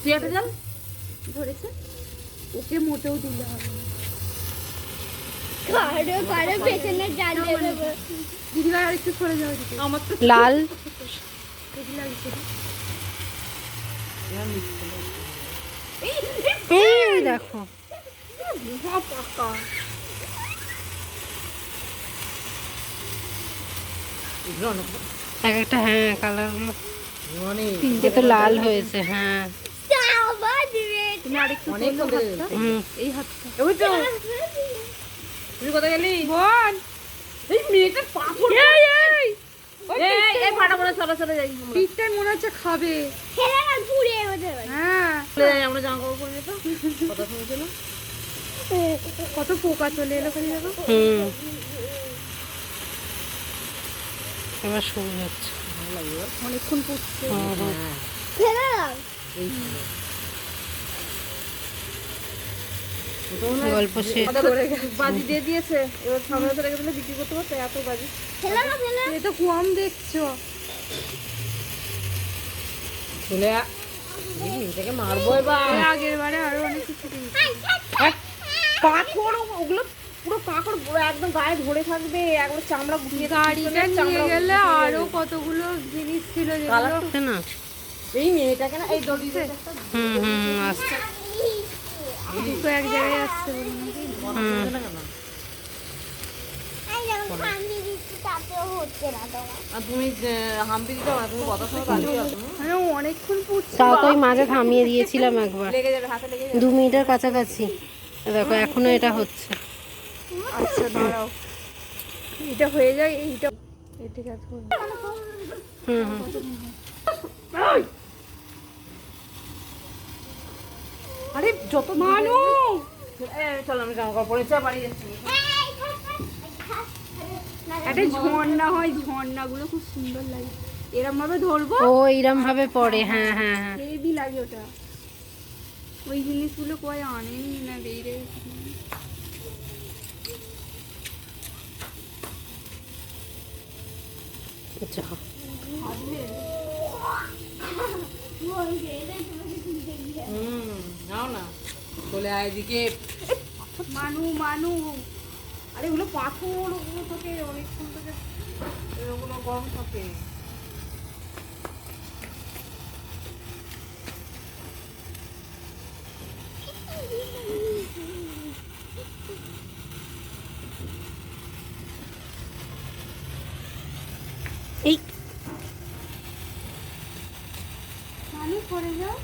তুই একটা জাল ধরেছে? ওকে মোটেও দিলে হবে লাল। দেখো। এক একটা হ্যাঁ কালারগুলো অনেক এ তো লাল হয়েছে হ্যাঁ। আরেকটু অনেক তোলো হবে। হাতটা। হুম। এই হাতটা। ওই তো। তুই কোথায় গেলি? বল এই মেয়েটা পাথর এই এই এই এই ফাটা করে সরা সরে যাই। পিঠটাই মনে হচ্ছে খাবে। খেলে না পুড়ে ওদের হ্যাঁ। আমরা জামা কাপড় পরে নিত কথা শুনেছিল কত পোকা চলে এলো খালি দেখো। হুম। এবার শুরু হচ্ছে অনেকক্ষণ হুম। খেলে না গল্প শেষ বাজি দিয়ে দিয়েছে। এবার সামনে হাতে রেখে দিলে বিক্রি করতে পারতো এত বাজি। খেলে না খেলে এ তো কম দেখছ। চলে এটাকে মারবো এবার। আগের বারে আরও অনেক কিছু পাথর ওগুলো পুরো পাথর একদম গায়ে ধরে থাকবে। একবার চামড়া গুটিয়ে গাড়িটা নিয়ে গেলে আরও কতগুলো জিনিস ছিল যেগুলো না এই মেয়েটাকে না এই দড়ি হুম হুম আসছে। দুটো এক জায়গায় আসছে তাও তো ওই মাঝে থামিয়ে দিয়েছিলাম একবার। লেগে যাবে হাতে লেগে যাবে। দু মিনিটের কাছাকাছি। দেখো এখনও এটা হচ্ছে। আচ্ছা দাঁড়াও। এটা হয়ে যায় এইটা ঠিক আছে হুম হুম। আরে যত মানু! চল আমি জামা কাপড় পরে চা বাড়ি যাচ্ছি। একটা ঝর্ণা হয় ঝর্ণাগুলো খুব সুন্দর লাগে। এরম ভাবে ধরবো? ও এইরম ভাবে পড়ে হ্যাঁ হ্যাঁ হ্যাঁ। হেভি লাগে ওটা। ওই জিনিসগুলো কয় আনেনি না দেই রে। আচ্ছা হুম নাও না এদিকে। মানু মানু। আরে ওগুলো পাথর ওগুলো থাকে অনেকক্ষণ থেকে ওগুলো গরম থাকে। এই মানু করে যাও।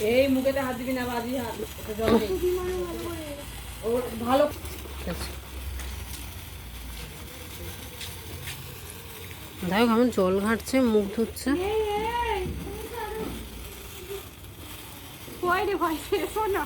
এই মুখেতে হাত দিবি না বাজি হাত ও ভালো। দেখো কেমন জল ঘাঁটছে মুখ ধুচ্ছে কয় রে ভাই এসো না